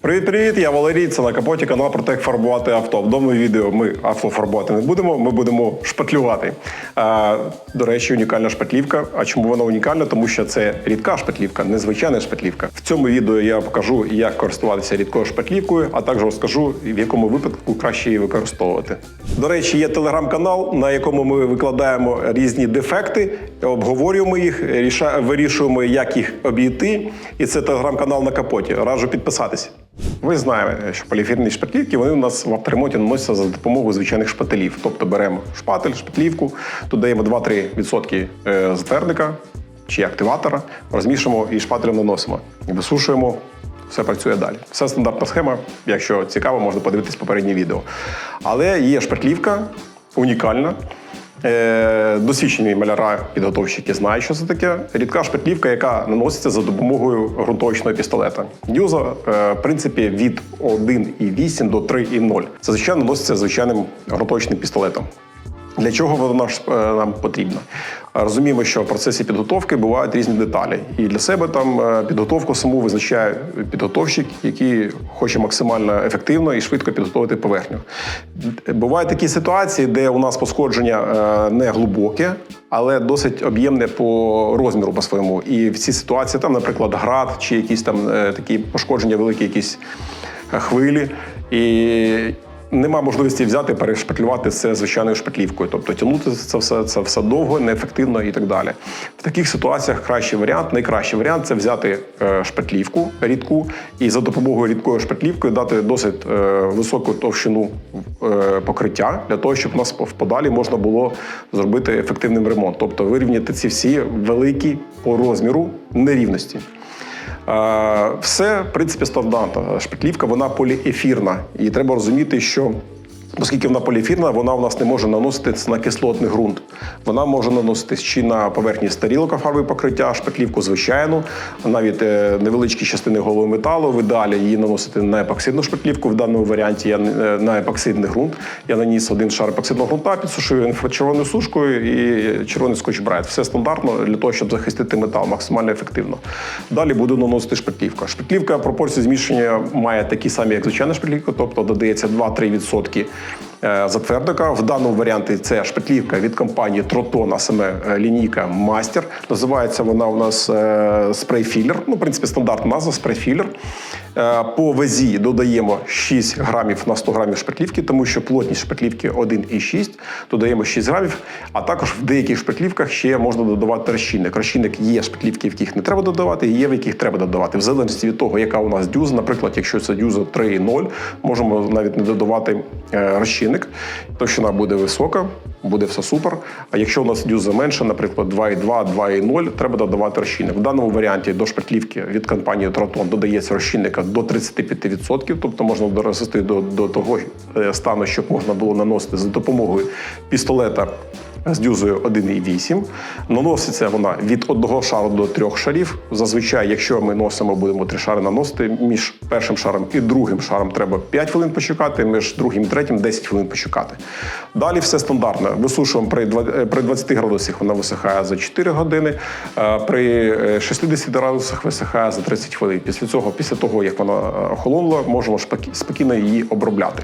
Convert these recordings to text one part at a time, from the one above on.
Привіт-привіт, я Валерій, це на капоті канал про те, як фарбувати авто. В даному відео ми авто фарбувати не будемо, ми будемо шпатлювати. А, до речі, унікальна шпатлівка. А чому вона унікальна? Тому що це рідка шпатлівка, незвичайна шпатлівка. В цьому відео я покажу, як користуватися рідкою шпатлівкою, а також розкажу, в якому випадку краще її використовувати. До речі, є телеграм-канал, на якому ми викладаємо різні дефекти, обговорюємо їх, вирішуємо, як їх обійти. І це телеграм-канал на капоті. Раджу підписатися. Ви знаєте, що поліефірні шпатлівки вони у нас в авторемонті наносяться за допомогою звичайних шпателів. Тобто беремо шпатель, шпатлівку, додаємо 2-3% е, затвердника чи активатора, розмішуємо і шпателем наносимо. Висушуємо. Все працює далі. Все стандартна схема. Якщо цікаво, можна подивитись попереднє відео. Але є шпатлівка унікальна. Е, досвідчені маляра підготовщики знають, що це таке. Рідка шпитлівка, яка наноситься за допомогою ґрунтовочного пістолета. Дюза, е, в принципі, від 1,8 до 3,0. Це звичайно наноситься звичайним ґрунтовочним пістолетом. Для чого вона ж, е, нам потрібна? Розуміємо, що в процесі підготовки бувають різні деталі. І для себе там е, підготовку саму визначає підготовщик, який хоче максимально ефективно і швидко підготовити поверхню. Бувають такі ситуації, де у нас пошкодження е, не глибоке, але досить об'ємне по розміру по своєму. І в цій ситуації, там, наприклад, град чи якісь там такі пошкодження, великі якісь хвилі. І Нема можливості взяти, перешпатлювати це звичайною шпатлівкою, тобто тягнути це все це все довго, неефективно і так далі. В таких ситуаціях кращий варіант, найкращий варіант це взяти е, шпатлівку рідку і за допомогою рідкої шпатлівкою дати досить е, високу товщину е, покриття для того, щоб у нас в подалі можна було зробити ефективним ремонт, тобто вирівняти ці всі великі по розміру нерівності. Е, Все, в принципі, стандартна. Шпатлівка, вона поліефірна. І треба розуміти, що оскільки вона поліефірна, вона у нас не може наноситись на кислотний ґрунт. Вона може наноситись чи на поверхні старілка фарби покриття, шпатлівку звичайну, навіть е, невеличкі частини голого металу. В ідеалі її наносити на епоксидну шпатлівку. В даному варіанті я е, на епоксидний ґрунт. Я наніс один шар епоксидного ґрунта, підсушив інфрачервоною сушкою і червоний скотч брайт. Все стандартно для того, щоб захистити метал максимально ефективно. Далі буду наносити шпатлівка. Шпатлівка пропорції зміщення має такі самі, як звичайна шпатлівка, тобто додається 2-3% е, затвердника. В даному варіанті це шпатлівка від компанії Тротон, а саме е, лінійка Мастер. Називається вона у нас е, спрей-філер. Ну, в принципі, стандартна назва спрей-філер. Е, По вазі додаємо 6 грамів на 100 грамів шпатлівки, тому що плотність шпатлівки 1,6, додаємо 6 грамів, а також в деяких шпатлівках ще можна додавати розчинник. Розчинник є шпатлівки, в яких не треба додавати, і є в яких треба додавати. В залежності від того, яка у нас дюза, наприклад, якщо це дюза 3,0, можемо навіть не додавати е, розчинник, товщина буде висока, буде все супер. А якщо у нас дюза менше, наприклад, 2,2, 2,0, треба додавати розчинник. В даному варіанті до шпатлівки від компанії Тротон додається розчинника до 35%, тобто можна дорости до, до того е, стану, щоб можна було наносити за допомогою пістолета з дюзою 1,8. Наноситься вона від одного шару до трьох шарів. Зазвичай, якщо ми носимо, будемо три шари наносити. Між першим шаром і другим шаром треба 5 хвилин почекати, між другим і третім 10 хвилин почекати. Далі все стандартно. Висушуємо при два- е, при 20 градусах вона висихає за 4 години, е, при е, 60 градусах висихає за 30 хвилин. Після цього, після того, як вона е, охолонула, можемо спокійно її обробляти.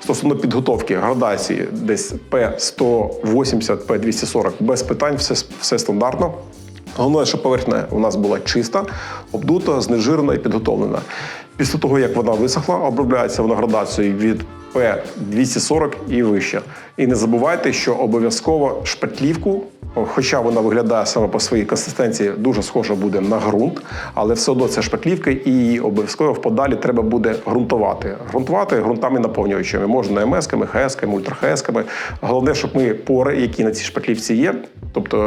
Стосовно підготовки градації, десь P180, P240, без питань, все, все стандартно. Головне, щоб поверхня у нас була чиста, обдута, знежирена і підготовлена. Після того, як вона висохла, обробляється вона градацією від P240 і вище. І не забувайте, що обов'язково шпатлівку, хоча вона виглядає саме по своїй консистенції, дуже схожа буде на ґрунт, але все одно це шпатлівка, і її обов'язково в подалі треба буде ґрунтувати. Ґрунтувати ґрунтами наповнювачами, можна МС-ками, ХС-ками, ультра-ХС-ками. Головне, щоб ми пори, які на цій шпатлівці є. Тобто,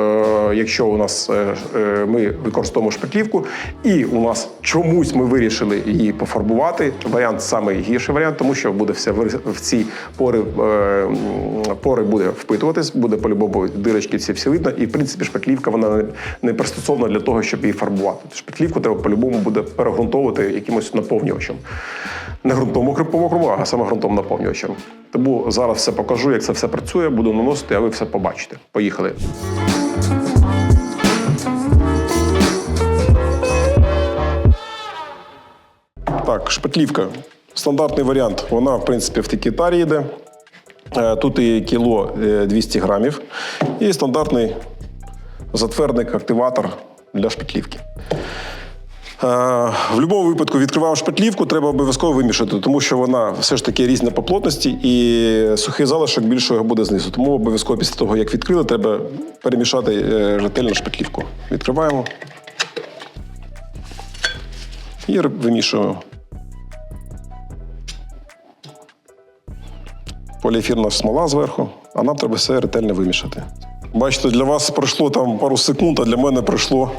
е, якщо у нас е, е, ми використовуємо шпатлівку, і у нас чомусь ми вирішили її пофарбувати, варіант самий гірший варіант, тому що буде все в ці пори, пори буде впитуватись, буде по-любому дирочки ці всі видно. І в принципі шпатлівка вона не, пристосована для того, щоб її фарбувати. Шпатлівку треба по-любому буде перегрунтовувати якимось наповнювачем. Не ґрунтом окремо, а саме ґрунтом наповнювачем. Тому зараз все покажу, як це все працює, буду наносити, а ви все побачите. Поїхали. Так, шпатлівка. Стандартний варіант. Вона, в принципі, в такій тарі йде. Е, Тут і кіло е, 200 грамів. І стандартний затвердник, активатор для шпатлівки. Е, В будь-якому випадку відкриваємо шпатлівку, треба обов'язково вимішати, тому що вона все ж таки різна по плотності і сухий залишок більшого буде знизу. Тому обов'язково після того, як відкрили, треба перемішати е, ретельно шпатлівку. Відкриваємо і вимішуємо. Поліефірна смола зверху, а нам треба все ретельно вимішати. Бачите, для вас пройшло там пару секунд, а для мене пройшло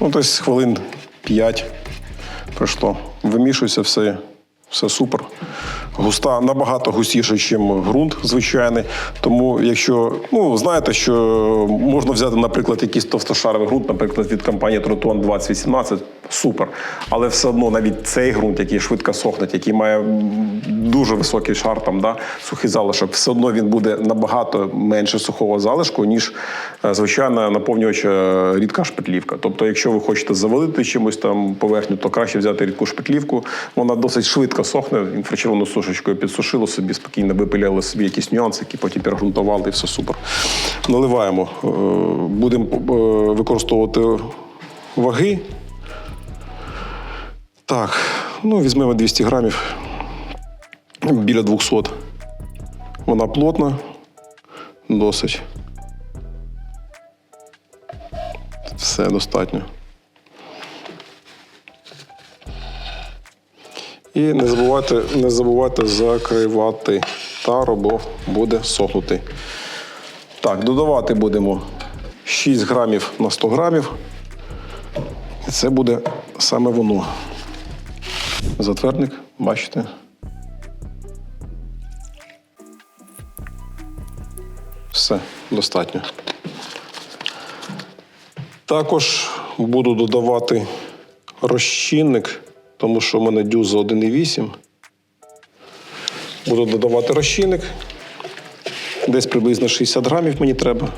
ну, десь хвилин 5 пройшло. Вимішується все, все супер. Густа набагато густіше, ніж ґрунт звичайний. Тому, якщо ну знаєте, що можна взяти, наприклад, якийсь товстошаровий ґрунт, наприклад, від компанії Тротон 2018, супер. Але все одно навіть цей ґрунт, який швидко сохне, який має дуже високий шар, там, да, сухий залишок, все одно він буде набагато менше сухого залишку, ніж е, звичайна наповнювача рідка шпатлівка. Тобто, якщо ви хочете завалити чимось там поверхню, то краще взяти рідку шпатлівку. Вона досить швидко сохне, інфрачервоною сушечкою підсушили собі, спокійно випиляли собі якісь нюанси, які потім перегрунтували, і все супер. Наливаємо. Е, Будемо е, використовувати ваги. Так, ну візьмемо 200 грамів біля 200. Вона плотна, досить. Все достатньо. І не забувайте, не забувайте закривати тару, бо буде сохнути. Так, додавати будемо 6 грамів на 100 грамів. І це буде саме воно. Затвердник, бачите. Все, достатньо. Також буду додавати розчинник, тому що в мене дюза 1,8. Буду додавати розчинник. Десь приблизно 60 грамів мені треба.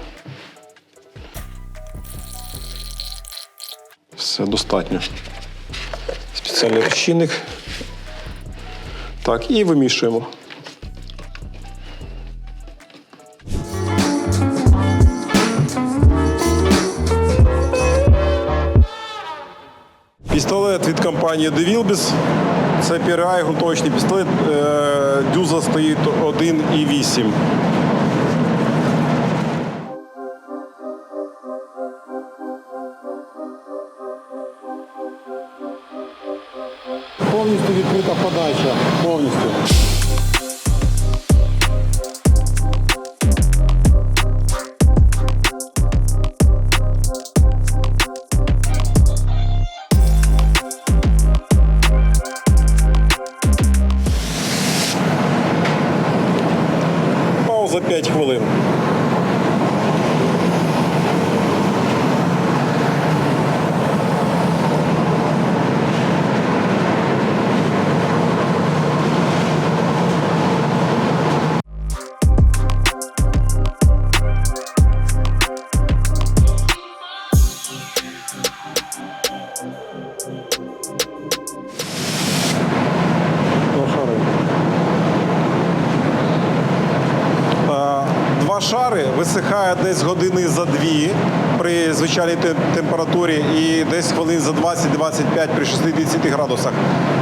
Все достатньо. Спеціальний розчинник. Так, і вимішуємо. Компанії DeVilbiss. Це PRI грунтовочний пістолет. Е, Дюза стоїть 1,8. Дві при звичайній температурі і десь хвилин за 20-25 при 60 градусах.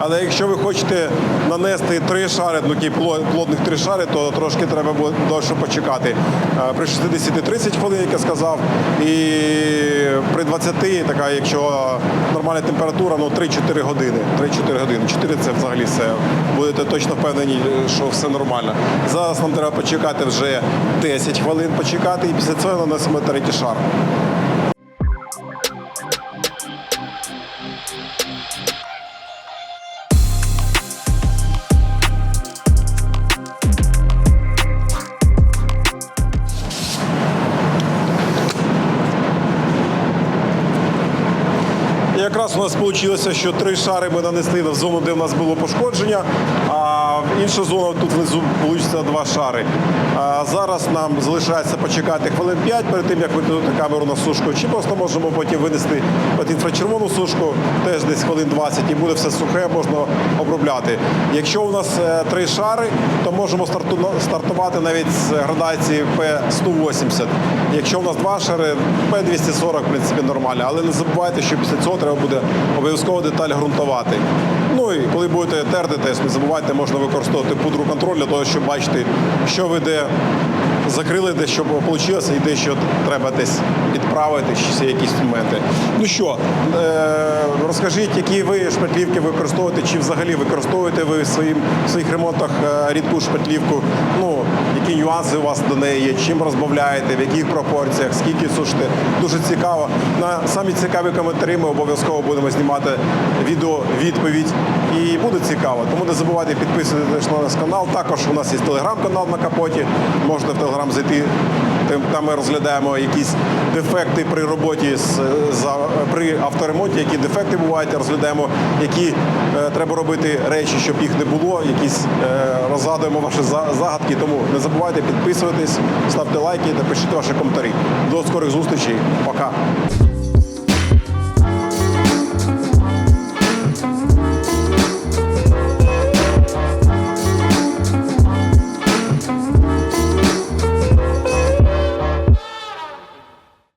Але якщо ви хочете нанести три шари, ну такі плотних три шари, то трошки треба буде довше почекати. При 60-30 хвилин, як я сказав, і при 20, така, якщо нормальна температура, ну 3-4 години. 3-4 години. 4 це взагалі все. Будете точно впевнені, що все нормально. Зараз нам треба почекати вже 10 хвилин почекати, і після цього нанесемо третій шар. І якраз у нас вийшло, що три шари ми нанесли в зону, де в нас було пошкодження, а в іншу зону тут внизу вийде два шари. А зараз нам залишається почекати хвилин 5 перед тим, як викинути камеру на сушку. Чи просто можемо потім винести під інфрачервону сушку, теж десь хвилин 20, і буде все сухе, можна обробляти. Якщо у нас е, три шари, то можемо старту- стартувати навіть з градації P180. Якщо у нас два шари, P240, в принципі, нормально. Але не забувайте, що після цього треба буде обов'язково деталь ґрунтувати. Ну і коли будете терти, не забувайте, можна використовувати пудру контроль для того, щоб бачити, що ви де закрили, де що вийшло, і де що треба десь підправити, є якісь моменти. Ну що, е- розкажіть, які ви шпатлівки використовуєте, чи взагалі використовуєте ви в своїм, в своїх ремонтах е, рідку шпатлівку? Ну, які нюанси у вас до неї є, чим розбавляєте, в яких пропорціях, скільки сушите. Дуже цікаво. На самі цікаві коментарі ми обов'язково будемо знімати відео відповідь. І буде цікаво. Тому не забувайте підписуватися на наш канал. Також у нас є телеграм-канал на капоті. Можна в телеграм зайти. Там- Там ми розглядаємо якісь дефекти при роботі з за при авторемонті, які дефекти бувають, розглядаємо, які е, треба робити речі, щоб їх не було. Якісь е, розгадуємо ваші загадки. Тому не забувайте підписуватись, ставте лайки та пишіть ваші коментарі. До скорих зустрічей. Пока.